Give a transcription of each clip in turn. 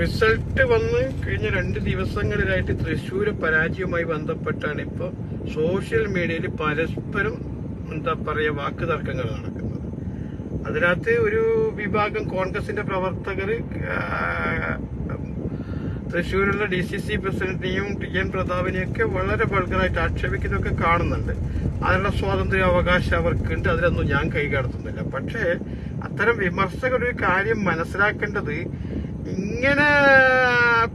Result വന്ന് കഴിഞ്ഞ രണ്ട് ദിവസങ്ങളിലായിട്ട് തൃശ്ശൂര് പരാജയവുമായി ബന്ധപ്പെട്ടാണ് ഇപ്പോൾ സോഷ്യൽ മീഡിയയിൽ പരസ്പരം എന്താ പറയുക വാക്ക് തർക്കങ്ങൾ നടക്കുന്നത്. അതിനകത്ത് ഒരു വിഭാഗം കോൺഗ്രസിന്റെ പ്രവർത്തകർ തൃശ്ശൂരുള്ള ഡി സി സി പ്രസിഡന്റിനെയും ടി എൻ പ്രതാപിനെയൊക്കെ വളരെ ബൾഗറായിട്ട് ആക്ഷേപിക്കുന്നതൊക്കെ കാണുന്നുണ്ട്. അതിനുള്ള സ്വാതന്ത്ര്യ അവകാശം അവർക്കുണ്ട്. അതിലൊന്നും ഞാൻ കൈകടത്തുന്നില്ല പക്ഷേ അത്തരം വിമർശകർ ഒരു കാര്യം മനസ്സിലാക്കേണ്ടത് ഇങ്ങനെ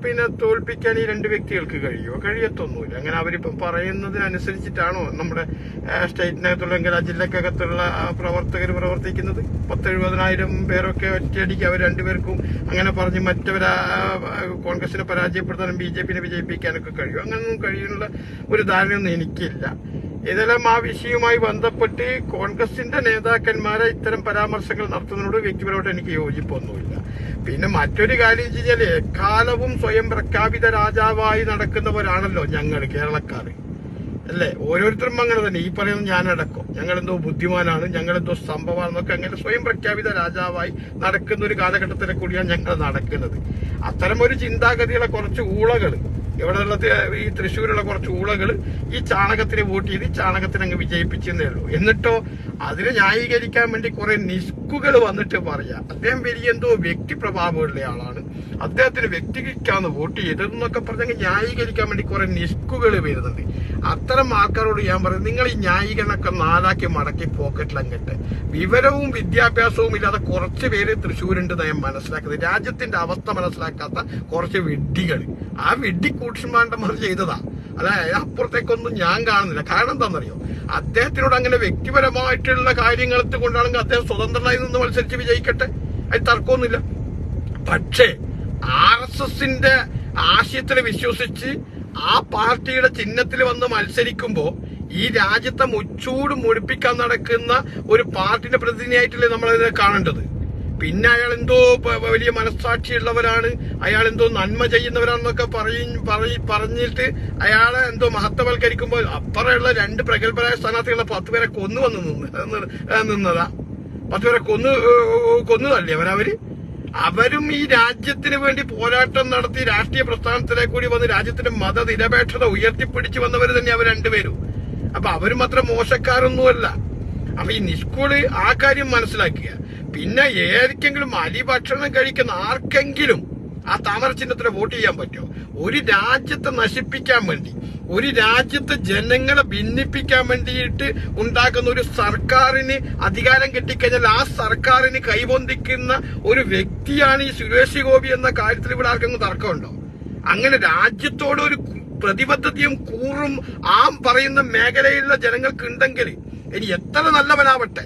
പിന്നെ തോൽപ്പിക്കാൻ ഈ രണ്ട് വ്യക്തികൾക്ക് കഴിയുമോ? കഴിയത്തൊന്നുമില്ല. അങ്ങനെ അവരിപ്പം പറയുന്നതിനനുസരിച്ചിട്ടാണോ നമ്മുടെ സ്റ്റേറ്റിനകത്തുള്ള ആ ജില്ലക്കകത്തുള്ള പ്രവർത്തകർ പ്രവർത്തിക്കുന്നത്? പത്തെഴുപതിനായിരം പേരൊക്കെ ഒറ്റയടിക്ക് അവർ രണ്ടുപേർക്കും അങ്ങനെ പറഞ്ഞ് മറ്റവരാ കോൺഗ്രസിനെ പരാജയപ്പെടുത്താനും ബി ജെ പിനെ വിജയിപ്പിക്കാനൊക്കെ കഴിയും. അങ്ങനെയൊന്നും കഴിയുന്നുള്ള ഒരു ധാരണയൊന്നും എനിക്കില്ല. ഇതെല്ലാം ആ വിഷയവുമായി ബന്ധപ്പെട്ട് കോൺഗ്രസിന്റെ നേതാക്കന്മാരെ ഇത്തരം പരാമർശങ്ങൾ നടത്തുന്നതിനോട് വ്യക്തിപരമായിട്ട് എനിക്ക് യോജിപ്പൊന്നുമില്ല. പിന്നെ മറ്റൊരു കാര്യം വെച്ച് കഴിഞ്ഞാൽ എക്കാലവും സ്വയം പ്രഖ്യാപിത രാജാവായി നടക്കുന്നവരാണല്ലോ ഞങ്ങൾ കേരളക്കാർ അല്ലേ? ഓരോരുത്തരും അങ്ങനെ തന്നെ. ഈ പറയുന്നത് ഞാനടക്കം. ഞങ്ങൾ എന്തോ ബുദ്ധിമാനാണ് ഞങ്ങളെന്തോ സംഭവമാണെന്നൊക്കെ അങ്ങനെ സ്വയം പ്രഖ്യാപിത രാജാവായി നടക്കുന്ന ഒരു കാലഘട്ടത്തിലെ കൂടിയാണ് ഞങ്ങൾ നടക്കുന്നത്. അത്തരം ഒരു ചിന്താഗതിയുടെ കുറച്ച് ഊളകൾ ഇവിടെയുള്ള ഈ തൃശ്ശൂരുള്ള കുറച്ച് ഊളകൾ ഈ ചാണകത്തിന് വോട്ട് ചെയ്ത് ചാണകത്തിന് അങ്ങ് വിജയിപ്പിച്ചെന്നേ ഉള്ളൂ. എന്നിട്ടോ അതിനെ ന്യായീകരിക്കാൻ വേണ്ടി കുറെ നിസ്കുകൾ വന്നിട്ട് പറയാ. അദ്ദേഹം വലിയ എന്തോ വ്യക്തി പ്രഭാവമുള്ള ആളാണ്. അദ്ദേഹത്തിന് വ്യക്തിക്കാന്ന് വോട്ട് ചെയ്തതെന്നൊക്കെ പറഞ്ഞെങ്കിൽ ന്യായീകരിക്കാൻ വേണ്ടി കുറെ നിസ്കുകൾ വരുന്നുണ്ട്. അത്തരം ആൾക്കാരോട് ഞാൻ പറയും നിങ്ങൾ ഈ ന്യായീകരണമൊക്കെ നാലാക്കി മടക്കി പോക്കറ്റിൽ അങ്ങട്ട്. വിവരവും വിദ്യാഭ്യാസവും ഇല്ലാതെ കുറച്ച് പേര് തൃശ്ശൂരുണ്ട് ഞാൻ മനസ്സിലാക്കുന്നത്. രാജ്യത്തിന്റെ അവസ്ഥ മനസ്സിലാക്കാത്ത കുറച്ച് വിഡ്ഢികൾ ആ വിഡ്ഢി കൂട്ടുമാണ്ടന്മാർ ചെയ്തതാ. അതായത് അപ്പുറത്തേക്കൊന്നും ഞാൻ കാണുന്നില്ല. കാരണം എന്താണെന്നറിയോ? അദ്ദേഹത്തിനോട് അങ്ങനെ വ്യക്തിപരമായിട്ടുള്ള കാര്യങ്ങൾ കൊണ്ടാണെങ്കിൽ അദ്ദേഹം സ്വതന്ത്രനായി നിന്ന് മത്സരിച്ച് വിജയിക്കട്ടെ. അതിൽ തർക്കമൊന്നുമില്ല. പക്ഷേ ആർ എസ് എസിന്റെ ആശയത്തിൽ വിശ്വസിച്ച് ആ പാർട്ടിയുടെ ചിഹ്നത്തിൽ വന്ന് മത്സരിക്കുമ്പോൾ ഈ രാജ്യത്തെ മുച്ചൂട് മുടിപ്പിക്കാൻ നടക്കുന്ന ഒരു പാർട്ടിയുടെ പ്രതിനിധിയായിട്ടല്ലേ നമ്മളതിനെ കാണേണ്ടത്? പിന്നെ അയാൾ എന്തോ വലിയ മനസ്സാക്ഷിയുള്ളവരാണ്. അയാൾ എന്തോ നന്മ ചെയ്യുന്നവരാണെന്നൊക്കെ പറയും പറഞ്ഞിട്ട് അയാളെ എന്തോ മഹത്വവൽക്കരിക്കുമ്പോൾ അപ്പുറമുള്ള രണ്ട് പ്രഗത്ഭരായ സ്ഥാനാർത്ഥികളെ പത്ത് പേരെ കൊന്നു വന്ന് നിന്ന് നിന്ന് നിന്നതാ. പത്ത് പേരെ കൊന്നു കൊന്നു തള്ളി അവരവര്? അവരും ഈ രാജ്യത്തിന് വേണ്ടി പോരാട്ടം നടത്തി രാഷ്ട്രീയ പ്രസ്ഥാനത്തിലേക്ക് കൂടി വന്ന് രാജ്യത്തിന്റെ മതനിരപേക്ഷത ഉയർത്തിപ്പിടിച്ചു വന്നവർ തന്നെ അവർ രണ്ടുപേരും. അപ്പൊ അവരും അത്ര മോശക്കാരൊന്നുമല്ല. അപ്പൊ ഈ നിഷ്കൂൾ ആ കാര്യം മനസ്സിലാക്കുക. പിന്നെ ഏതൊക്കെങ്കിലും അലി ഭക്ഷണം കഴിക്കുന്ന ആർക്കെങ്കിലും ആ താമര ചിഹ്നത്തിന് വോട്ട് ചെയ്യാൻ പറ്റുമോ? ഒരു രാജ്യത്തെ നശിപ്പിക്കാൻ വേണ്ടി. ഒരു രാജ്യത്തെ ജനങ്ങളെ ഭിന്നിപ്പിക്കാൻ വേണ്ടിയിട്ട് ഉണ്ടാക്കുന്ന ഒരു സർക്കാരിന് അധികാരം കിട്ടിക്കഴിഞ്ഞാൽ ആ സർക്കാരിന് കൈപൊന്തിക്കുന്ന ഒരു വ്യക്തിയാണ് ഈ സുരേഷ് ഗോപി എന്ന കാര്യത്തിൽ ഇവിടെ ആർക്കെങ്കിലും തർക്കമുണ്ടോ? അങ്ങനെ രാജ്യത്തോട് ഒരു പ്രതിബദ്ധതയും കൂറും ആ പറയുന്ന മേഖലയിലുള്ള ജനങ്ങൾക്ക് ഉണ്ടെങ്കിൽ ഇനി എത്ര നല്ലവനാവട്ടെ?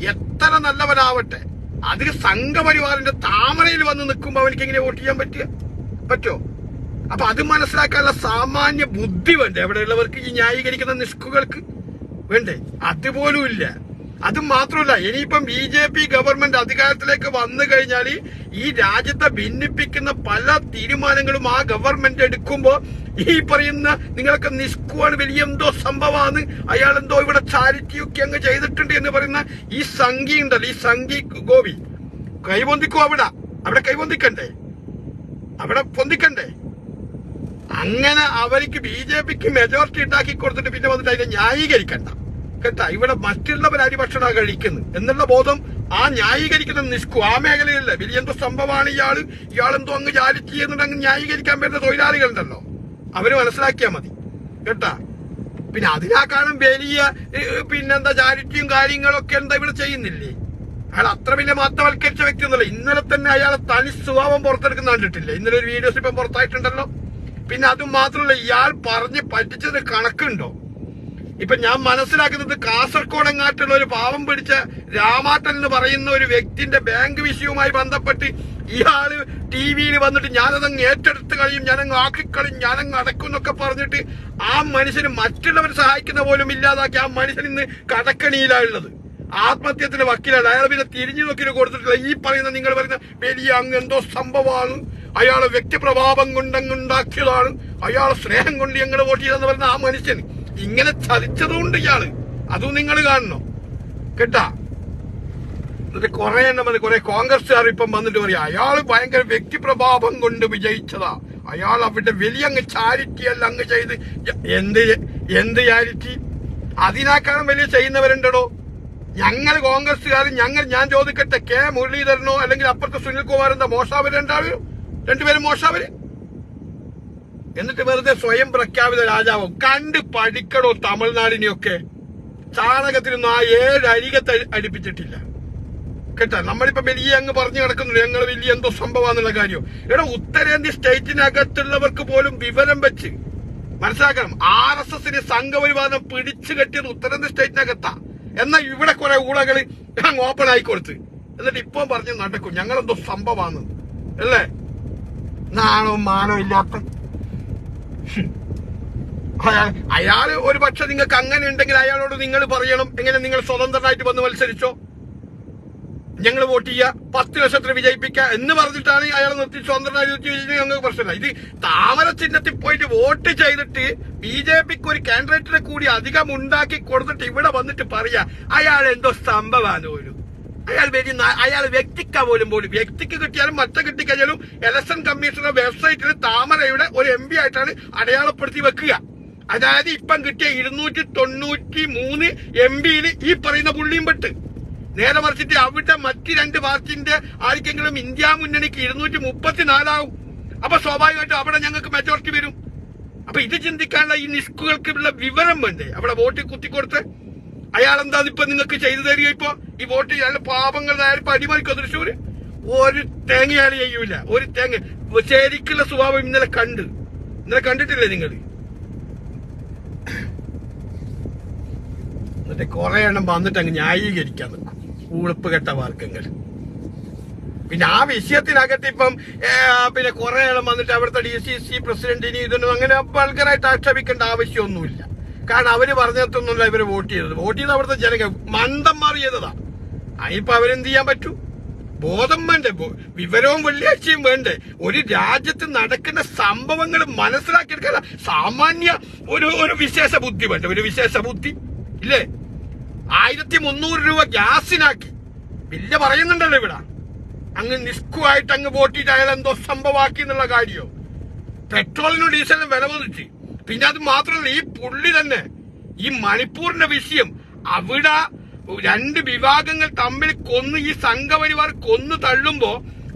എത്ര നല്ലവനാവട്ടെ? അതിന് സംഘപരിവാറിന്റെ താമരയിൽ വന്ന് നിൽക്കുമ്പോൾ അവനിക്ക് എങ്ങനെ വോട്ട് ചെയ്യാൻ പറ്റുക? പറ്റോ അപ്പൊ അത് മനസ്സിലാക്കാനുള്ള സാമാന്യ ബുദ്ധി വേണ്ടേ? എവിടെയുള്ളവർക്ക് ഈ ന്യായീകരിക്കുന്ന നിഷ്കുകൾക്ക് വേണ്ടേ? അതുപോലും ഇല്ല അത് മാത്രമല്ല ഇനിയിപ്പം ബി ജെ പി ഗവൺമെന്റ് അധികാരത്തിലേക്ക് വന്നു കഴിഞ്ഞാൽ ഈ രാജ്യത്തെ ഭിന്നിപ്പിക്കുന്ന പല തീരുമാനങ്ങളും ആ ഗവൺമെന്റ് എടുക്കുമ്പോ ഈ പറയുന്ന നിങ്ങൾക്ക് നിഷ്കുവാണ് വലിയ എന്തോ സംഭവമാണ്. അയാൾ എന്തോ ഇവിടെ ചാരിറ്റി ഒക്കെ അങ്ങ് ചെയ്തിട്ടുണ്ട് എന്ന് പറയുന്ന ഈ സംഘി ഉണ്ടല്ലോ ഈ സംഘി ഗോപി. കൈവന്തിക്കോ അവിടെ? അവിടെ കൈപൊന്തിക്കണ്ടേ അവിടെ പൊന്തിക്കണ്ടേ? അങ്ങനെ അവർക്ക് ബി ജെ പിക്ക് മെജോറിറ്റി ഉണ്ടാക്കി കൊടുത്തിട്ട് പിന്നെ വന്നിട്ട് അതിനെ ന്യായീകരിക്കണ്ട. കേട്ടാ? ഇവിടെ മറ്റുള്ളവർ അരിഭക്ഷണ കഴിക്കുന്നു. എന്നുള്ള ബോധം ആ ന്യായീകരിക്കുന്ന നിഷ്കു ആ മേഖലയിലല്ല. വലിയ എന്തോ സംഭവമാണ് ഇയാൾ. ഇയാളെന്തോ അങ്ങ് ചാരിറ്റി ചെയ്യുന്നുണ്ട് അങ്ങ് ന്യായീകരിക്കാൻ പറ്റുന്ന തൊഴിലാളികളുണ്ടല്ലോ. അവർ മനസ്സിലാക്കിയാൽ മതി. കേട്ടാ? പിന്നെ അതിനാക്കാനും വലിയ പിന്നെന്താ ചാരിറ്റിയും കാര്യങ്ങളൊക്കെ എന്താ ഇവിടെ ചെയ്യുന്നില്ലേ? അയാൾ അത്ര വലിയ മാത്രവൽക്കരിച്ച വ്യക്തി ഒന്നുമല്ല. ഇന്നലെ തന്നെ അയാളെ തനി സ്വഭാവം പുറത്തെടുക്കുന്ന കണ്ടിട്ടില്ല? ഇന്നലെ ഒരു വീഡിയോസ് ഇപ്പം പുറത്തായിട്ടുണ്ടല്ലോ. പിന്നെ അത് മാത്രമല്ല ഇയാൾ പറഞ്ഞ് പറ്റിച്ചത് കണക്കുണ്ടോ? ഇപ്പൊ ഞാൻ മനസ്സിലാക്കുന്നത് കാസർഗോഡങ്ങാട്ടുള്ള ഒരു പാവം പിടിച്ച രാമാട്ടൻ എന്ന് പറയുന്ന ഒരു വ്യക്തിന്റെ ബാങ്ക് വിഷയവുമായി ബന്ധപ്പെട്ട് ഇയാൾ ടി വിയിൽ വന്നിട്ട് ഞാനതങ്ങ് ഏറ്റെടുത്ത് കഴിയും ഞാനങ്ങ് ആക്കിക്കളയും ഞാനങ്ങ് അടക്കും എന്നൊക്കെ പറഞ്ഞിട്ട് ആ മനുഷ്യന് മറ്റുള്ളവർ സഹായിക്കുന്ന പോലും ഇല്ലാതാക്കി ആ മനുഷ്യൻ ഇന്ന് കടക്കണിയിലാണുള്ളത്. ആത്മഹത്യത്തിന് വക്കീലാണ് അയാൾ പിന്നെ തിരിഞ്ഞു നോക്കി കൊടുത്തിട്ടില്ല. ഈ പറയുന്ന നിങ്ങൾ പറയുന്ന വലിയ അങ്ങ് എന്തോ സംഭവമാണ്. അയാളെ വ്യക്തിപ്രഭാവം കൊണ്ടങ്ങുണ്ടാക്കിയതാണ്. അയാൾ സ്നേഹം കൊണ്ട് ഞങ്ങൾ വോട്ട് ചെയ്തെന്ന് പറയുന്ന ആ മനുഷ്യൻ ഇങ്ങനെ ചതിച്ചതുകൊണ്ട് ഇയാൾ. അതും നിങ്ങൾ കാണണം? കേട്ടാ? എന്നിട്ട് കുറെ എണ്ണം കുറെ കോൺഗ്രസ്സുകാർ ഇപ്പം വന്നിട്ട് പറയാ അയാൾ ഭയങ്കര വ്യക്തിപ്രഭാവം കൊണ്ട് വിജയിച്ചതാ. അയാൾ അവിടെ വലിയ അങ്ങ് ചാരിറ്റി അല്ല അങ്ങ് ചെയ്ത്. എന്ത് എന്ത് ചാരിറ്റി അതിനേക്കാളും വലിയ ചെയ്യുന്നവരുണ്ടോ ഞങ്ങൾ കോൺഗ്രസ്സുകാർ ഞങ്ങൾ ഞാൻ ചോദിക്കട്ടെ കെ മുരളീധരനോ അല്ലെങ്കിൽ അപ്പുറത്തെ സുനിൽകുമാർ എന്താ മോശാവര് രണ്ടാളും? രണ്ടുപേരും മോശാവര്? എന്നിട്ട് വെറുതെ സ്വയം പ്രഖ്യാപിത രാജാവും. കണ്ട് പഠിക്കണോ തമിഴ്നാടിനെയൊക്കെ? ചാണകത്തിനൊന്നും ആ ഏഴ് അരികത്ത് അടിപ്പിച്ചിട്ടില്ല. കേട്ടാ? നമ്മളിപ്പോ വലിയ അങ്ങ് പറഞ്ഞു കിടക്കുന്നുണ്ട്. ഞങ്ങൾ വലിയ എന്തോ സംഭവമാണെന്നുള്ള കാര്യം. എടാ ഉത്തരേന്ത്യ സ്റ്റേറ്റിനകത്തുള്ളവർക്ക് പോലും വിവരം വെച്ച് മനസ്സിലാക്കണം. ആർ എസ് എസിന് സംഘപരിവാദം പിടിച്ചു കെട്ടിയത് ഉത്തരേന്ത്യ സ്റ്റേറ്റിനകത്താ. എന്നാ ഇവിടെ കുറെ ഊളകൾ അങ്ങ് ഓപ്പൺ ആയി കൊടുത്ത്. എന്നിട്ട് ഇപ്പൊ പറഞ്ഞ് നടക്കും. ഞങ്ങളെന്തോ സംഭവമാണ് അല്ലേ? നാണോ മാനോ ഇല്ലാത്ത. അയാൾ ഒരു പക്ഷെ നിങ്ങൾക്ക് അങ്ങനെ ഉണ്ടെങ്കിൽ അയാളോട് നിങ്ങൾ പറയണം. എങ്ങനെ നിങ്ങൾ സ്വതന്ത്രനായിട്ട് വന്ന് മത്സരിച്ചോ? ഞങ്ങൾ വോട്ട് ചെയ്യുക പത്ത് ലക്ഷത്തിന് വിജയിപ്പിക്കുക എന്ന് പറഞ്ഞിട്ടാണ് അയാൾ നിർത്തി സ്വതന്ത്രനായി ഞങ്ങൾക്ക് പ്രശ്നമില്ല. ഇത് താമര ചിഹ്നത്തിൽ പോയിട്ട് വോട്ട് ചെയ്തിട്ട് ബി ജെ പിക്ക് ഒരു കാൻഡിഡേറ്റിനെ കൂടി അധികം ഉണ്ടാക്കി കൊടുത്തിട്ട് ഇവിടെ വന്നിട്ട് പറയാ അയാൾ എന്തോ സംഭവമാണ് ഒരു. അയാൾ അയാൾ വ്യക്തിക്ക പോലും പോലും. വ്യക്തിക്ക് കിട്ടിയാലും മറ്റേ കിട്ടിക്കഴിഞ്ഞാലും ഇലക്ഷൻ കമ്മീഷണർ വെബ്സൈറ്റിൽ താമരയുടെ ഒരു എം ആയിട്ടാണ് അടയാളപ്പെടുത്തി വെക്കുക. അതായത് ഇപ്പം കിട്ടിയ ഇരുന്നൂറ്റി തൊണ്ണൂറ്റി മൂന്ന് എം പിയിൽ ഈ പറയുന്ന പുള്ളിയും പെട്ട്. നേരെ മറിച്ചിട്ട് അവിടെ മറ്റ് രണ്ട് പാർട്ടിന്റെ ആർക്കെങ്കിലും ഇന്ത്യ മുന്നണിക്ക് ഇരുന്നൂറ്റി മുപ്പത്തിനാലാവും. അപ്പൊ സ്വാഭാവികമായിട്ടും അവിടെ ഞങ്ങൾക്ക് മെജോറിറ്റി വരും. അപ്പൊ ഇത് ചിന്തിക്കാനുള്ള ഈ നിസ്കുകൾക്കുള്ള വിവരം വേണ്ടേ? അവിടെ വോട്ട് കുത്തിക്കൊടുത്ത് അയാൾ എന്താ ഇപ്പൊ നിങ്ങൾക്ക് ചെയ്തു തരിക ഇപ്പൊ? ഈ വോട്ട് ചെയ്യാൻ നേരിപ്പോ അടിമറിക്കോ തൃശ്ശൂര്? ഒരു തേങ്ങ അയാൾ ചെയ്യൂല. ഒരു തേങ്ങ. ശരിക്കുള്ള സ്വഭാവം ഇന്നലെ കണ്ട്. ഇന്നലെ കണ്ടിട്ടില്ലേ നിങ്ങൾ? എന്നിട്ട് കുറെ എണ്ണം വന്നിട്ട് അങ്ങ് ന്യായീകരിക്കാൻ നിൽക്കും. ഉളുപ്പ് കെട്ട വർഗങ്ങൾ പിന്നെ ആ വിഷയത്തിനകത്ത് ഇപ്പം പിന്നെ കുറെ ആളും വന്നിട്ട് അവിടുത്തെ ഡി സി സി പ്രസിഡന്റിനെ ഇതൊന്നും അങ്ങനെ വൾഗറായിട്ട് ആക്ഷേപിക്കേണ്ട ആവശ്യമൊന്നുമില്ല. കാരണം അവർ പറഞ്ഞിട്ടൊന്നുമില്ല ഇവർ വോട്ട് ചെയ്തത്. വോട്ട് ചെയ്ത് അവിടുത്തെ ജനങ്ങൾ മന്ദം മാറിയതാ അതിപ്പോ അവരെന്ത് ചെയ്യാൻ പറ്റൂ? ബോധം വേണ്ടേ? വിവരവും വെള്ളിയാഴ്ചയും വേണ്ടേ? ഒരു രാജ്യത്ത് നടക്കുന്ന സംഭവങ്ങൾ മനസ്സിലാക്കിയെടുക്കാൻ സാമാന്യ ഒരു ഒരു വിശേഷ ബുദ്ധി വേണ്ടേ? ഒരു വിശേഷ ബുദ്ധി? ഇല്ലേ? ആയിരത്തി മുന്നൂറ് രൂപ ഗ്യാസിനാക്കി. ബില്ല് പറയുന്നുണ്ടല്ലോ ഇവിടെ. അങ്ങ് നിസ്കുവായിട്ട് അങ്ങ് ചെയ്ത് അയാൾ എന്തോ സംഭവമാക്കി എന്നുള്ള കാര്യോ? പെട്രോളിനും ഡീസലിനും വില വന്നിട്ട് പിന്നെ അത് മാത്രമല്ല ഈ പുള്ളി തന്നെ ഈ മണിപ്പൂരിന്റെ വിഷയം അവിടെ രണ്ട് വിഭാഗങ്ങൾ തമ്മിൽ കൊന്ന് ഈ സംഘപരിവാർ കൊന്നു തള്ളുമ്പോ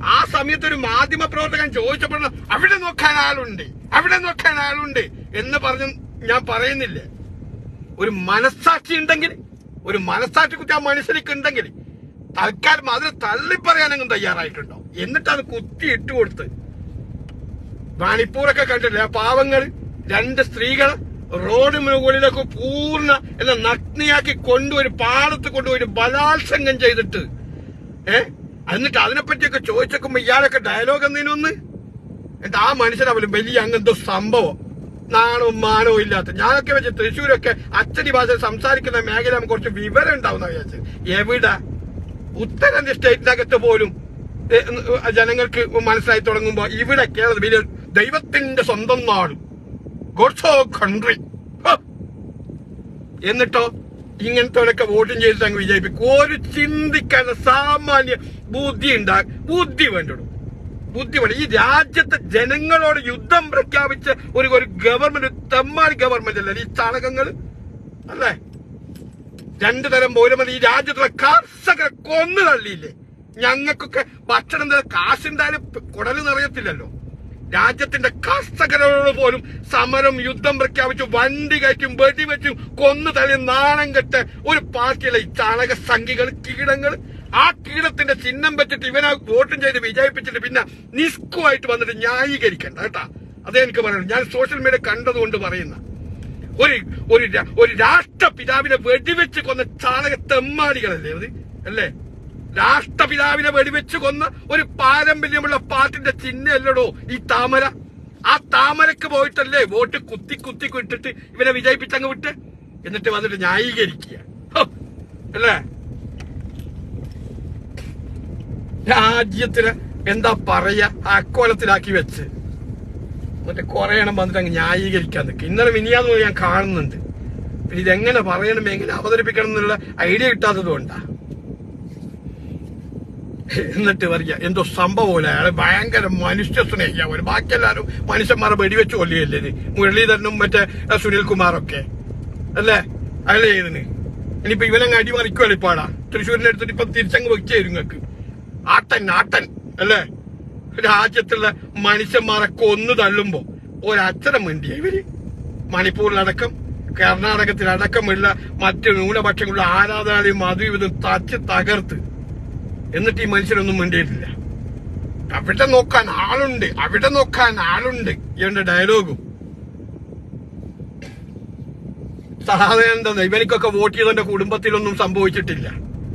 ആ സമയത്ത് ഒരു മാധ്യമ പ്രവർത്തകൻ ചോദിച്ചപ്പോൾ അവിടെ നോക്കാൻ ആളുണ്ട് അവിടെ നോക്കാൻ ആളുണ്ട് എന്ന് പറഞ്ഞ് ഞാൻ പറയുന്നില്ലേ. ഒരു മനസ്സാക്ഷി ഉണ്ടെങ്കിൽ ഒരു മനസ്സാക്ഷി കുത്തി ആ മനുഷ്യനിക്ക് ഉണ്ടെങ്കിൽ തൽക്കാലം അതിന് തള്ളിപ്പറയാനെങ്കിലും തയ്യാറായിട്ടുണ്ടോ? എന്നിട്ട് അത് കുത്തി ഇട്ട് കൊടുത്ത്. മണിപ്പൂരൊക്കെ കണ്ടില്ലേ ആ പാവങ്ങൾ രണ്ട് സ്ത്രീകൾ റോഡ് മുകളിലൊക്കെ പൂർണ എന്ന നഗ്നിയാക്കി കൊണ്ടുപോയി പാടത്ത് കൊണ്ടുപോയി ബലാത്സംഗം ചെയ്തിട്ട്. ഏ? എന്നിട്ട് അതിനെപ്പറ്റിയൊക്കെ ചോദിച്ചേക്കുമ്പോ ഇയാളൊക്കെ ഡയലോഗ് എന്നതിനൊന്ന് എന്നിട്ട് ആ മനുഷ്യനവലും വലിയ അങ്ങനത്തെ സംഭവം. നാണവും മാനവും ഇല്ലാത്ത. ഞാനൊക്കെ വെച്ച് തൃശ്ശൂരൊക്കെ അച്ചടി ഭാഷയിൽ സംസാരിക്കുന്ന മേഖല കുറച്ച് വിവരം ഉണ്ടാവുന്ന വിചാരിച്ചു. എവിടെ? ഉത്തരേന്ത്യ സ്റ്റേറ്റിനകത്ത് പോലും ജനങ്ങൾക്ക് മനസ്സിലായി തുടങ്ങുമ്പോ ഇവിടെ കേരള ദൈവത്തിന്റെ സ്വന്തം നാട്. ഗോഡ്സോ കൺട്രി എന്നിട്ടോ ഇങ്ങനത്തെ വോട്ടും ചെയ്തിട്ട് അങ്ങ് വിജയിപ്പിക്കും. ഒരു ചിന്തിക്കാൻ സാമാന്യ ബുദ്ധി ഉണ്ടാ ബുദ്ധി വേണ്ടു ബുദ്ധി വേണ്ട ഈ രാജ്യത്തെ ജനങ്ങളോട് യുദ്ധം പ്രഖ്യാപിച്ച ഒരു ഒരു ഗവൺമെന്റ് തെമ്മാടി ഗവൺമെന്റ് അല്ലേ? ഈ ചാണകങ്ങൾ അല്ലേ? രണ്ടു തരം പൗരന്മാർ ഈ രാജ്യത്തുള്ള കർഷകരെ കൊന്നു തള്ളിയില്ലേ? ഞങ്ങൾക്കൊക്കെ ഭക്ഷണം കാശുണ്ടായാലും കുടൽ നിറയത്തില്ലല്ലോ. രാജ്യത്തിന്റെ കർഷകരോട് പോലും സമരം യുദ്ധം പ്രഖ്യാപിച്ചു വണ്ടി കയറ്റും വെടിവെച്ചും കൊന്നു തള്ളി നാണം കെട്ട് ഒരു പാർട്ടിയിലെ ഈ ചാണക സംഖികൾ കീടങ്ങൾ ആ കീടത്തിന്റെ ചിഹ്നം വെച്ചിട്ട് ഇവനെ വോട്ടും ചെയ്ത് വിജയിപ്പിച്ചിട്ട് പിന്നെ നിസ്കുവായിട്ട് വന്നിട്ട് ന്യായീകരിക്കണ്ട കേട്ടാ? അതേ എനിക്ക് പറയുന്നത് ഞാൻ സോഷ്യൽ മീഡിയ കണ്ടതുകൊണ്ട് പറയുന്ന ഒരു ഒരു ഒരു രാഷ്ട്രപിതാവിനെ വെടിവെച്ച് കൊന്ന ചാണക തെമ്മാടികളല്ലേ അത്? അല്ലേ? രാഷ്ട്രപിതാവിനെ വെടിവെച്ച് കൊന്ന ഒരു പാരമ്പര്യമുള്ള പാട്ടിന്റെ ചിഹ്നമല്ലടോ ഈ താമര? ആ താമരക്ക് പോയിട്ടല്ലേ വോട്ട് കുത്തി കുത്തി ഇട്ടിട്ട് ഇവനെ വിജയിപ്പിച്ചങ്ങ് വിട്ട്? എന്നിട്ട് വന്നിട്ട് ന്യായീകരിക്കുക. അല്ലേ? രാജ്യത്തിന് എന്താ പറയാ? അക്കോലത്തിലാക്കി വെച്ച്. എന്നിട്ട് കുറെ എണ്ണം വന്നിട്ട് അങ്ങ് ന്യായീകരിക്കാൻ നിൽക്കും ഇന്നലെ മിനിയാന്ന് ഞാൻ കാണുന്നുണ്ട്. പിന്നെ ഇതെങ്ങനെ പറയണം എങ്ങനെ അവതരിപ്പിക്കണം എന്നുള്ള ഐഡിയ കിട്ടാത്തത് കൊണ്ടാ. എന്നിട്ട് പറയുക എന്തോ സംഭവമില്ല അയാൾ ഭയങ്കര മനുഷ്യ സ്നേഹിയാവും ബാക്കി എല്ലാവരും മനുഷ്യന്മാരെ വെടിവെച്ച് കൊല്ലുകയല്ലേ മുരളീധരനും മറ്റേ സുനിൽകുമാറൊക്കെ. അല്ലേ? അയാളെ ചെയ്തിന് ഇനിയിപ്പോ ഇവനങ്ങ് അടിമറിക്കുമല്ലോ ഇപ്പാടാ? അടുത്തിട്ട് ഇപ്പൊ തിരിച്ചങ്ങ് വെച്ചായിരുന്നു നിങ്ങൾക്ക് ആട്ടൻ ആട്ടൻ അല്ലേ? രാജ്യത്തുള്ള മനുഷ്യന്മാരെ കൊന്നു തള്ളുമ്പോ ഒരക്ഷരം വേണ്ടിയ ഇവർ. മണിപ്പൂരിലടക്കം കർണാടകത്തിലടക്കമുള്ള മറ്റ് ന്യൂനപക്ഷങ്ങളുടെ ആരാധനാലയം അതും ഇതും തച്ച് തകർത്ത് എന്നിട്ട് ഈ മനുഷ്യനൊന്നും മിണ്ടിയിട്ടില്ല. അവിടെ നോക്കാൻ ആളുണ്ട് അവിടെ നോക്കാൻ ആളുണ്ട് ഇവന്റെ ഡയലോഗും എന്താ ഇവനിക്കൊക്കെ വോട്ട് ചെയ്തവന്റെ കുടുംബത്തിലൊന്നും സംഭവിച്ചിട്ടില്ല.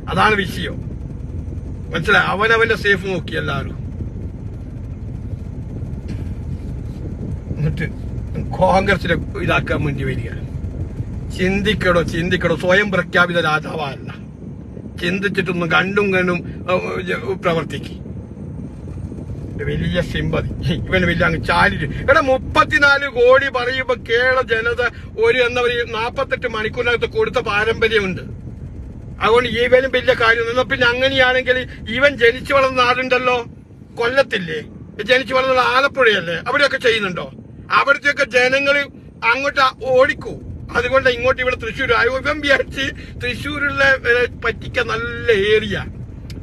അതാണ് വിഷയം. മനസ്സിലായി? അവനവന്റെ സേഫ് നോക്കി എല്ലാവരും. എന്നിട്ട് കോൺഗ്രസിനെ ഇതാക്കാൻ വേണ്ടി വരിക. ചിന്തിക്കടോ ചിന്തിക്കടോ സ്വയം പ്രഖ്യാപിത രാജാവല്ല ചിന്തിച്ചിട്ടൊന്നും കണ്ടും കണ്ടും പ്രവർത്തിക്കും. വലിയ സിമ്പതി ഇവന് വലിയ അങ്ങ് ചാലിട്ട് ഇവിടെ മുപ്പത്തിനാല് കോടി പറയുമ്പോ കേരള ജനത ഒരു എന്താ പറയുക നാപ്പത്തെട്ട് മണിക്കൂറിനകത്ത് കൊടുത്ത പാരമ്പര്യമുണ്ട്. അതുകൊണ്ട് ഇവനും വലിയ കാര്യം എന്നാ പിന്നെ അങ്ങനെയാണെങ്കിൽ ഇവൻ ജനിച്ചു വളർന്ന നാടുണ്ടല്ലോ കൊല്ലത്തില്ലേ? ജനിച്ചു വളർന്ന ആലപ്പുഴയല്ലേ? അവിടെയൊക്കെ ചെയ്യുന്നുണ്ടോ? അവിടത്തെയൊക്കെ ജനങ്ങൾ അങ്ങോട്ട് ഓടിക്കൂ. അതുകൊണ്ട് ഇങ്ങോട്ട് ഇവിടെ തൃശ്ശൂർ ഇവൻ വിചാരിച്ച് തൃശ്ശൂരിലെ പറ്റിക്ക നല്ല ഏരിയ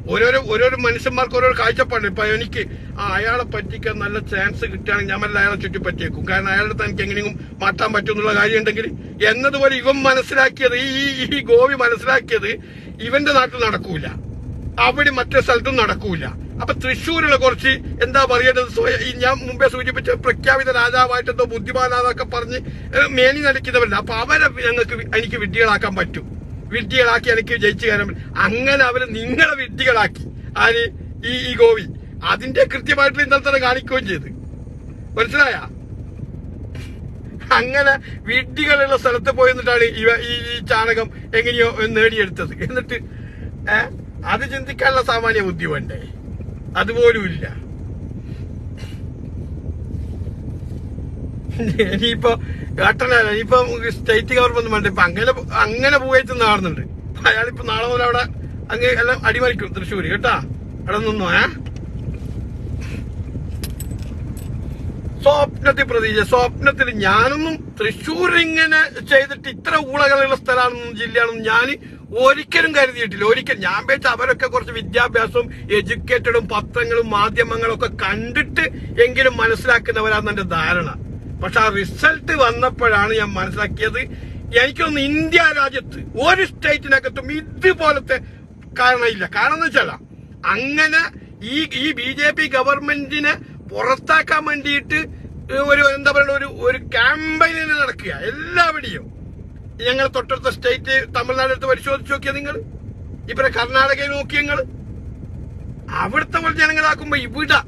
ഓരോരോ ഓരോരോ മനുഷ്യന്മാർക്ക് ഓരോ കാഴ്ചപ്പാട് ഇപ്പൊ എനിക്ക് ആ അയാളെ പറ്റിക്കാൻ നല്ല ചാൻസ് കിട്ടുകയാണെങ്കിൽ ഞാൻ അയാളെ ചുറ്റി പറ്റിയേക്കും. കാരണം അയാളുടെ തനിക്ക് എങ്ങനെയും മാറ്റാൻ പറ്റും എന്നുള്ള കാര്യം ഉണ്ടെങ്കിൽ എന്നതുപോലെ ഇവൻ മനസ്സിലാക്കിയത് ഈ ഈ- ഗോവി മനസ്സിലാക്കിയത് ഇവന്റെ നാട്ടിൽ നടക്കൂല. അവിടെ മറ്റേ സ്ഥലത്തും നടക്കൂല. അപ്പൊ തൃശ്ശൂരിലെ കുറച്ച് എന്താ പറയേണ്ടത്? ഞാൻ മുമ്പേ സൂചിപ്പിച്ച പ്രഖ്യാപിത രാജാവായിട്ട് എന്തോ ബുദ്ധിമാനാന്നൊക്കെ പറഞ്ഞ് മേനി നടിക്കുന്നവരല്ല അപ്പൊ അവരെ ഞങ്ങൾക്ക് എനിക്ക് വിഡ്ഢികളാക്കാൻ പറ്റും. വിഡ്ഢികളാക്കി എനിക്ക് ജയിച്ചു കയറാൻ അങ്ങനെ അവർ നിങ്ങളെ വിഡ്ഢികളാക്കി. ആര്? ഈ ഈ ഗോവി. അതിന്റെ കൃത്യമായിട്ട് ഇന്നലെ തന്നെ കാണിക്കുകയും ചെയ്ത്. മനസ്സിലായ? അങ്ങനെ വിഡ്ഢികളുള്ള സ്ഥലത്ത് പോയി എന്നിട്ടാണ് ഇവ ഈ ചാണകം എങ്ങനെയോ നേടിയെടുത്തത്. എന്നിട്ട് അത് ചിന്തിക്കാനുള്ള സാമാന്യ ബുദ്ധി വേണ്ടേ? അതുപോലും ഇല്ല. ഇനിയിപ്പോ ഏട്ടനല്ല ഇനിയിപ്പോ സ്റ്റേറ്റ് ഗവൺമെന്റ് വേണ്ട. ഇപ്പൊ അങ്ങനെ അങ്ങനെ പോയിട്ട് കാണുന്നുണ്ട് അയാളിപ്പോ നാളെ മുതൽ അവിടെ അങ്ങ് എല്ലാം അടിമറിക്കും തൃശ്ശൂര് കേട്ടാ? അവിടെ നിന്നോ ഏ? സ്വപ്നത്തിൽ പ്രതീക്ഷ സ്വപ്നത്തിൽ ഞാനൊന്നും തൃശ്ശൂർ ഇങ്ങനെ ചെയ്തിട്ട് ഇത്ര ഊളകളുള്ള സ്ഥലമാണെന്നും ജില്ലയാണെന്നും ഞാൻ ഒരിക്കലും കരുതിയിട്ടില്ല. ഒരിക്കലും ഞാൻ വെച്ച അവരൊക്കെ കുറച്ച് വിദ്യാഭ്യാസവും എഡ്യൂക്കേറ്റഡും പത്രങ്ങളും മാധ്യമങ്ങളും ഒക്കെ കണ്ടിട്ട് എങ്കിലും മനസ്സിലാക്കുന്നവരാണെന്ന് എന്റെ ധാരണ. പക്ഷെ ആ റിസൾട്ട് വന്നപ്പോഴാണ് ഞാൻ മനസ്സിലാക്കിയത് എനിക്കൊന്ന് ഇന്ത്യ രാജ്യത്ത് ഒരു സ്റ്റേറ്റിനകത്തും ഇതുപോലത്തെ കാരണമില്ല. കാരണം എന്ന് വെച്ചാൽ അങ്ങനെ ഈ ഈ ബി ജെ പി ഗവൺമെന്റിനെ പുറത്താക്കാൻ വേണ്ടിയിട്ട് ഒരു എന്താ പറയുക ഒരു ഒരു ക്യാമ്പയിന് നടക്കുക. എല്ലാവിടെയും ഞങ്ങൾ തൊട്ടടുത്ത സ്റ്റേറ്റ് തമിഴ്നാട് എടുത്ത് പരിശോധിച്ച് നോക്കിയ നിങ്ങൾ? ഇപ്പൊ കർണാടകയിൽ നോക്കിയ നിങ്ങൾ? അവിടുത്തെ പോലെ ജനങ്ങളാക്കുമ്പോ ഇവിടെ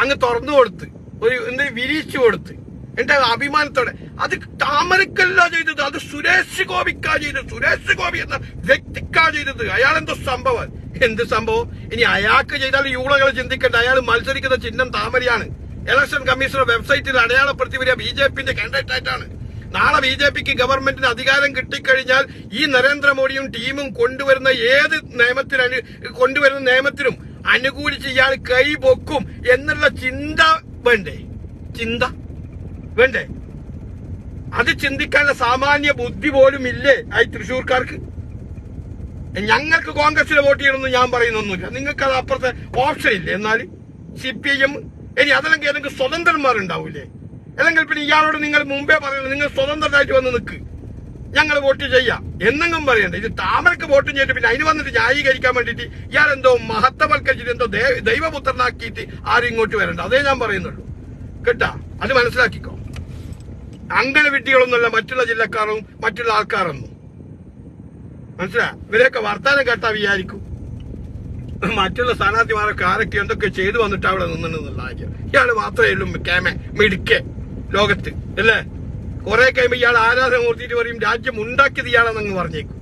അങ്ങ് തുറന്നു കൊടുത്ത് ഒരു എന്ത് വിരിച്ചു കൊടുത്ത് എന്റെ അഭിമാനത്തോടെ. അത് താമരക്കല്ല ചെയ്തത്. അത് സുരേഷ് ഗോപിക്കാ ചെയ്തത്. സുരേഷ് ഗോപി എന്ന വ്യക്തിക്കാ ചെയ്തത്. അയാൾ എന്തോ സംഭവം? എന്ത് സംഭവം? ഇനി അയാൾക്ക് ചെയ്താൽ യൂളകൾ ചിന്തിക്കേണ്ട. അയാൾ മത്സരിക്കുന്ന ചിഹ്നം താമരയാണ്. ഇലക്ഷൻ കമ്മീഷണർ വെബ്സൈറ്റിൽ അടയാളപ്പെടുത്തി വരിക ബി ജെ പിന്റെ കാൻഡിഡേറ്റ് ആയിട്ടാണ് നാളെ ബി ജെ പിക്ക് ഗവൺമെന്റിന് അധികാരം കിട്ടിക്കഴിഞ്ഞാൽ ഈ നരേന്ദ്രമോദിയും ടീമും കൊണ്ടുവരുന്ന ഏത് നിയമത്തിന് കൊണ്ടുവരുന്ന നിയമത്തിനും അനുകൂലിച്ച് ഇയാൾ കൈ പൊക്കും എന്നുള്ള ചിന്ത വേണ്ടേ? ചിന്ത? വേണ്ടേ? അത് ചിന്തിക്കാനുള്ള സാമാന്യ ബുദ്ധി പോലും ഇല്ലേ ആ തൃശ്ശൂർക്കാർക്ക്? ഞങ്ങൾക്ക് കോൺഗ്രസിന് വോട്ട് ചെയ്യണമെന്ന് ഞാൻ പറയുന്നൊന്നുമില്ല. നിങ്ങൾക്ക് അത് അപ്പുറത്തെ ഓപ്ഷൻ ഇല്ലേ? എന്നാൽ സി പി ഐ എം ഇനി അതല്ലെങ്കിൽ ഏതെങ്കിലും സ്വതന്ത്രന്മാരുണ്ടാവൂലേ? അല്ലെങ്കിൽ പിന്നെ ഇയാളോട് നിങ്ങൾ മുമ്പേ പറയുന്നത് നിങ്ങൾ സ്വതന്ത്രരായിട്ട് വന്ന് നിൽക്ക്. ഞങ്ങൾ വോട്ട് ചെയ്യാം. എന്നെങ്കിലും പറയണ്ട. ഇത് താമരക്ക് വോട്ട് ചെയ്തിട്ട് പിന്നെ അതിന് വന്നിട്ട് ന്യായീകരിക്കാൻ വേണ്ടിയിട്ട് ഇയാൾ എന്തോ മഹത്വവൽക്കരിച്ചിട്ട് എന്തോ ദൈവപുത്രനാക്കിയിട്ട് ആരും ഇങ്ങോട്ട് വരണ്ട. അതേ ഞാൻ പറയുന്നുള്ളൂ. കേട്ടാ? അത് മനസ്സിലാക്കിക്കോ. അങ്ങനെ വിഡ്ഢികളൊന്നുമല്ല മറ്റുള്ള ജില്ലക്കാരും മറ്റുള്ള ആൾക്കാരൊന്നും. മനസ്സിലാ? ഇവരെയൊക്കെ വർത്താനം കേട്ടാ വിചാരിക്കും. മറ്റുള്ള സ്ഥാനാർത്ഥിമാരൊക്കെ ആരൊക്കെ എന്തൊക്കെ ചെയ്തു വന്നിട്ട് അവിടെ നിന്നെന്നുള്ള കാര്യം. ഇയാൾ മാത്രമേ ഉള്ളൂ കേമേ മിടുക്കെ ലോകത്ത് അല്ലേ? കുറെ കഴിയുമ്പോ ഇയാൾ ആരാധന ഓർത്തിട്ട് പറയും രാജ്യം ഉണ്ടാക്കിയത് ഇയാളെന്നങ്ങ് പറഞ്ഞേക്കും.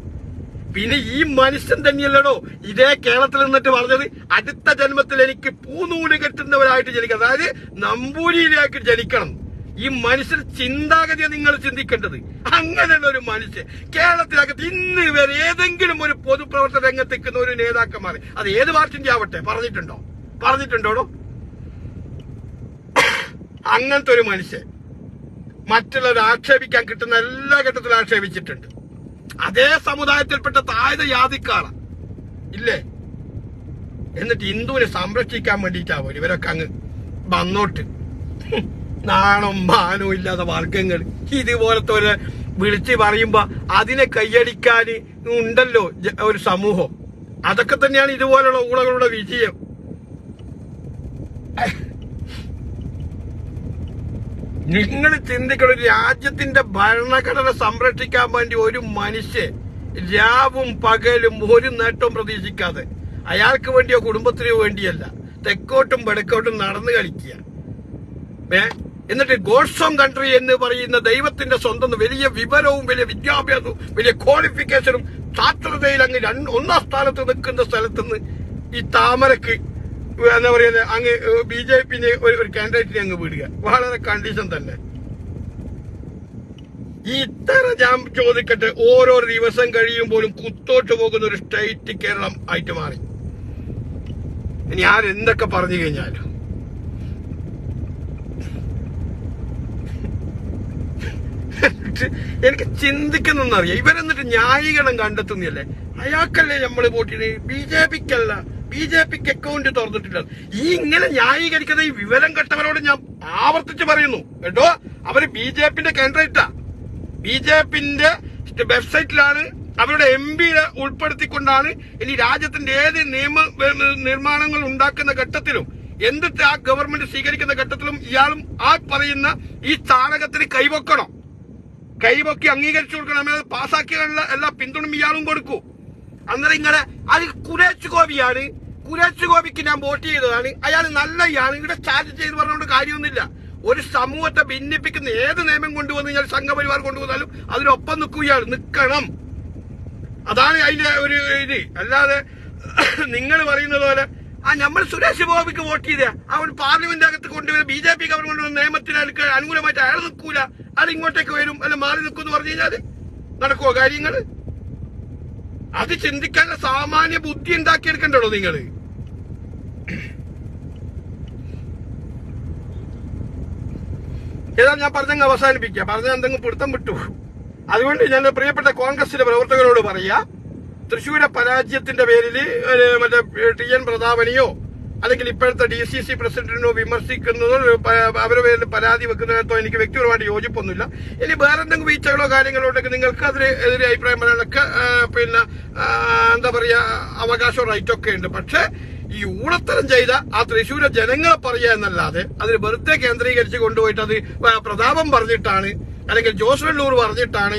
പിന്നെ ഈ മനുഷ്യൻ തന്നെയല്ലടോ ഇതേ കേരളത്തിൽ നിന്നിട്ട് പറഞ്ഞത് അടുത്ത ജന്മത്തിൽ എനിക്ക് പൂനൂൽ കെട്ടുന്നവരായിട്ട് ജനിക്കണം. അതായത് നമ്പൂരിയിലേക്ക് ജനിക്കണം. ഈ മനുഷ്യർ ചിന്താഗതിയാണ് നിങ്ങൾ ചിന്തിക്കേണ്ടത്. അങ്ങനെയുള്ള ഒരു മനുഷ്യൻ കേരളത്തിനകത്ത് ഇന്ന് വരെ ഏതെങ്കിലും ഒരു പൊതുപ്രവർത്തന രംഗത്ത് നിൽക്കുന്ന ഒരു നേതാക്കന്മാർ അത് ഏത് പാർട്ടിന്റെ ആവട്ടെ? പറഞ്ഞിട്ടുണ്ടോ? പറഞ്ഞിട്ടുണ്ടോടോ അങ്ങനത്തെ ഒരു മനുഷ്യൻ മറ്റുള്ളവർ ആക്ഷേപിക്കാൻ കിട്ടുന്ന എല്ലാ ഘട്ടത്തിലും ആക്ഷേപിച്ചിട്ടുണ്ട്. അതേ സമുദായത്തിൽപ്പെട്ട താഴ്ന്ന യാതിക്കാണ് ഇല്ലേ? എന്നിട്ട് ഹിന്ദുവിനെ സംരക്ഷിക്കാൻ വേണ്ടിയിട്ടാവും ഇവരൊക്കെ അങ്ങ് വന്നോട്ട്? നാണം മാനവും ഇല്ലാത്ത വർഗങ്ങൾ ഇതുപോലത്തെ ഒരു വിളിച്ച് പറയുമ്പോ അതിനെ കൈയടിക്കാൻ ഉണ്ടല്ലോ ഒരു സമൂഹം. അതൊക്കെ തന്നെയാണ് ഇതുപോലുള്ള ഊളകളുടെ വിജയം. നിങ്ങൾ ചിന്തിക്കണം രാജ്യത്തിന്റെ ഭരണഘടന സംരക്ഷിക്കാൻ വേണ്ടി ഒരു മനുഷ്യൻ രാവും പകലും ഒരു നേട്ടവും പ്രതീക്ഷിക്കാതെ അയാൾക്ക് വേണ്ടിയോ കുടുംബത്തിനോ വേണ്ടിയല്ല തെക്കോട്ടും വടക്കോട്ടും നടന്നു കളിക്കുക. എന്നിട്ട് ഗോഡ്സോം കൺട്രി എന്ന് പറയുന്ന ദൈവത്തിന്റെ സ്വന്തം വലിയ വിവരവും വലിയ വിദ്യാഭ്യാസവും വലിയ ക്വാളിഫിക്കേഷനും സാക്ഷരതയിൽ അങ്ങ് ഒന്നാം സ്ഥാനത്ത് നിൽക്കുന്ന സ്ഥലത്ത് നിന്ന് ഈ താമരക്ക് എന്താ പറയുന്നത് അങ്ങ് ബി ജെ പിന്നെ ഒരു കാൻഡിഡേറ്റിനെ അങ്ങ് വിടുക. വളരെ കണ്ടീഷൻ തന്നെ. ഈ ഇത്ര ഞാൻ ചോദിക്കട്ടെ ഓരോ ദിവസം കഴിയുമ്പോഴും കുത്തോട്ട് പോകുന്ന ഒരു സ്റ്റേറ്റ് കേരളം ആയിട്ട് മാറി. ഇനി ആരെന്തൊക്കെ പറഞ്ഞു കഴിഞ്ഞാലും. എനിക്ക് ചിന്തിക്കുന്നറിയാം ഇവരെന്നിട്ട് ന്യായീകരണം കണ്ടെത്തുന്നില്ലേ? അയാൾക്കല്ലേ നമ്മൾ വോട്ടിന് ബി ജെ പിക്കല്ല. ബി ജെ പിക്ക് അക്കൗണ്ട് തുറന്നിട്ടില്ല. ഈ ഇങ്ങനെ ന്യായീകരിക്കുന്ന ഈ വിവരം കെട്ടവരോട് ഞാൻ ആവർത്തിച്ച് പറയുന്നു. കേട്ടോ? അവർ ബി ജെ പിന്റെ കാൻഡിഡേറ്റാ ബി ജെ പിന്റെ വെബ്സൈറ്റിലാണ് അവരുടെ എം പിയെ ഉൾപ്പെടുത്തിക്കൊണ്ടാണ് ഇനി രാജ്യത്തിന്റെ ഏത് നിയമ നിർമ്മാണങ്ങൾ ഉണ്ടാക്കുന്ന ഘട്ടത്തിലും എന്തിട്ട് ആ ഗവൺമെന്റ് സ്വീകരിക്കുന്ന ഘട്ടത്തിലും ഇയാളും ആ പറയുന്ന ഈ ചാണകത്തിന് കൈവക്കണം. കൈവക്കി അംഗീകരിച്ചു കൊടുക്കണം. അത് പാസ്സാക്കിയുള്ള എല്ലാ പിന്തുണയും ഇയാളും കൊടുക്കൂ. അന്നേരം ഇങ്ങനെ അത് കുരേച്ച് ഗോപിയാണ്. കുരേച്ച് ഗോപിക്ക് ഞാൻ വോട്ട് ചെയ്തതാണ്. അയാൾ നല്ല ഇയാൾ ഇവിടെ ചാർജ് ചെയ്ത് പറഞ്ഞുകൊണ്ട് കാര്യമൊന്നുമില്ല. ഒരു സമൂഹത്തെ ഭിന്നിപ്പിക്കുന്ന ഏത് നിയമം കൊണ്ടുവന്ന് കഴിഞ്ഞാൽ സംഘപരിവാർ കൊണ്ടുവന്നാലും അതിനൊപ്പം നിൽക്കും ഇയാൾ. നിൽക്കണം. അതാണ് അതിന്റെ ഒരു ഇത്. അല്ലാതെ നിങ്ങൾ പറയുന്നത് പോലെ ആ നമ്മൾ സുരേഷ് ഗോപിക്ക് വോട്ട് ചെയ്ത അവൻ പാർലമെന്റ് അകത്ത് കൊണ്ടുവരുന്ന ബി ജെ പി ഗവൺമെന്റ് നിയമത്തിന് അനുകൂലമായിട്ട് അയാൾ നിൽക്കൂല. അയാൾ ഇങ്ങോട്ടേക്ക് വരും അല്ല മാറി നിൽക്കും എന്ന് പറഞ്ഞു കഴിഞ്ഞാൽ നടക്കുവോ കാര്യങ്ങൾ? അത് ചിന്തിക്കാനുള്ള സാമാന്യ ബുദ്ധി ഉണ്ടാക്കിയെടുക്കണ്ടോ നിങ്ങൾ. ഏതാ ഞാൻ പറഞ്ഞങ്ങ് അവസാനിപ്പിക്കുക പറഞ്ഞ എന്തെങ്കിലും പിടുത്തം വിട്ടു. അതുകൊണ്ട് ഞാൻ പ്രിയപ്പെട്ട കോൺഗ്രസിന്റെ പ്രവർത്തകരോട് പറയാ തൃശ്ശൂരെ പരാജയത്തിന്റെ പേരിൽ മറ്റേ ടി എൻ പ്രതാപനെയോ അല്ലെങ്കിൽ ഇപ്പോഴത്തെ ഡി സി സി പ്രസിഡന്റിനോ വിമർശിക്കുന്നതോ അവരെ പേരിൽ പരാതി വെക്കുന്നതിനകത്തോ എനിക്ക് വ്യക്തിപരമായിട്ട് യോജിപ്പൊന്നുമില്ല. ഇനി വേറെ എന്തെങ്കിലും വീഴ്ചകളോ കാര്യങ്ങളോ ഉണ്ടെങ്കിൽ നിങ്ങൾക്ക് അതിന് എതിരെ അഭിപ്രായം പറയാനൊക്കെ പിന്നെ എന്താ എന്താ പറയാ റൈറ്റ് ഒക്കെ ഉണ്ട്. പക്ഷേ ഈ ഊളത്തരം ചെയ്ത ആ തൃശ്ശൂരെ ജനങ്ങളെ പറയുക എന്നല്ലാതെ അതിന് വെറുതെ കേന്ദ്രീകരിച്ച് കൊണ്ടുപോയിട്ട് അത് പ്രതാപം പറഞ്ഞിട്ടാണ് അല്ലെങ്കിൽ ജോസ് വെള്ളൂർ പറഞ്ഞിട്ടാണ്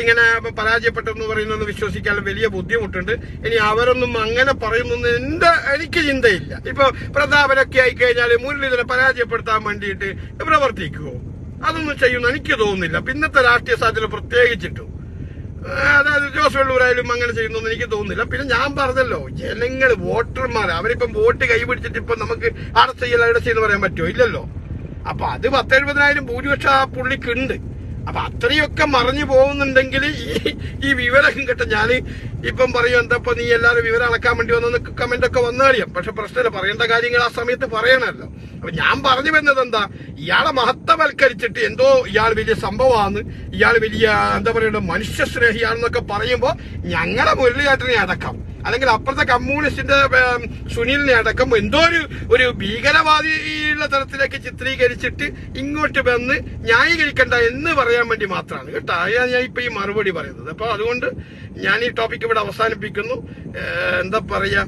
ഇങ്ങനെ പരാജയപ്പെട്ടെന്ന് പറയുന്നത് വിശ്വസിക്കാൻ വലിയ ബുദ്ധിമുട്ടുണ്ട്. ഇനി അവരൊന്നും അങ്ങനെ പറയുന്നെന്ന് എന്റെ എനിക്ക് ചിന്തയില്ല. ഇപ്പൊ പ്രതാപനൊക്കെ ആയിക്കഴിഞ്ഞാൽ മുരളീധരനെ പരാജയപ്പെടുത്താൻ വേണ്ടിയിട്ട് പ്രവർത്തിക്കുമോ അതൊന്നും ചെയ്യുന്ന എനിക്ക് തോന്നുന്നില്ല. പിന്നത്തെ രാഷ്ട്രീയ സാധ്യത പ്രത്യേകിച്ചിട്ടും. അതായത് ജോസ് വെള്ളൂരായാലും അങ്ങനെ ചെയ്യുന്നൊന്നും എനിക്ക് തോന്നുന്നില്ല. പിന്നെ ഞാൻ പറഞ്ഞല്ലോ ജനങ്ങൾ വോട്ടർമാർ അവരിപ്പം വോട്ട് കൈപിടിച്ചിട്ട് ഇപ്പൊ നമുക്ക് അടച്ചെയ്യൽ അടച്ചെയ്യെന്ന് ചെയ്യുന്ന പറയാൻ പറ്റുമോ? ഇല്ലല്ലോ. അപ്പൊ അത് പത്തെഴുപതിനായിരം ഭൂരിപക്ഷം പുള്ളിക്കുണ്ട് അപ്പൊ അത്രയൊക്കെ മറിഞ്ഞു പോകുന്നുണ്ടെങ്കിൽ ഈ ഈ വിവരം കേട്ട ഞാൻ ഇപ്പം പറയും എന്താ നീ എല്ലാവരും വിവരം അളക്കാൻ വേണ്ടി വന്നു കമന്റ് ഒക്കെ വന്നറിയാം പക്ഷെ പ്രശ്നമില്ല പറയേണ്ട കാര്യങ്ങൾ ആ സമയത്ത് പറയണമല്ലോ. അപ്പൊ ഞാൻ പറഞ്ഞു വരുന്നത് എന്താ ഇയാളെ മഹത്വവൽക്കരിച്ചിട്ട് എന്തോ ഇയാൾ വലിയ സംഭവമാണ് ഇയാൾ വലിയ എന്താ പറയുക മനുഷ്യ സ്നേഹിയാണെന്നൊക്കെ പറയുമ്പോ ഞങ്ങളെ മുരളിയേട്ടനെ അടക്കം. അല്ലെങ്കിൽ അപ്പുറത്തെ കമ്മ്യൂണിസ്റ്റിന്റെ സുനിലിനെ അടക്കം എന്തോ ഒരു ഒരു ഭീകരവാദിയുള്ള തരത്തിലേക്ക് ചിത്രീകരിച്ചിട്ട് ഇങ്ങോട്ട് വന്ന് ന്യായീകരിക്കണ്ട എന്ന് പറയാൻ വേണ്ടി മാത്രമാണ്. കേട്ടോ? അതാണ് ഞാൻ ഇപ്പൊ ഈ മറുപടി പറയുന്നത്. അപ്പൊ അതുകൊണ്ട് ഞാൻ ഈ ടോപ്പിക് ഇവിടെ അവസാനിപ്പിക്കുന്നു. എന്താ പറയാ?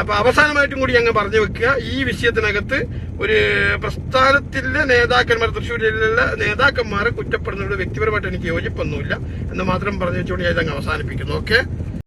അപ്പൊ അവസാനമായിട്ടും കൂടി ഞങ്ങൾ പറഞ്ഞു വെക്കുക. ഈ വിഷയത്തിനകത്ത് ഒരു പ്രസ്ഥാനത്തിലെ നേതാക്കന്മാർ തൃശ്ശൂർ ജില്ലയിലെ നേതാക്കന്മാരെ കുറ്റപ്പെടുന്നവരുടെ വ്യക്തിപരമായിട്ട് എനിക്ക് യോജിപ്പൊന്നുമില്ല എന്ന് മാത്രം പറഞ്ഞു വെച്ചുകൊണ്ട് ഞാൻ ഇതങ്ങ് അവസാനിപ്പിക്കുന്നു. ഓക്കെ?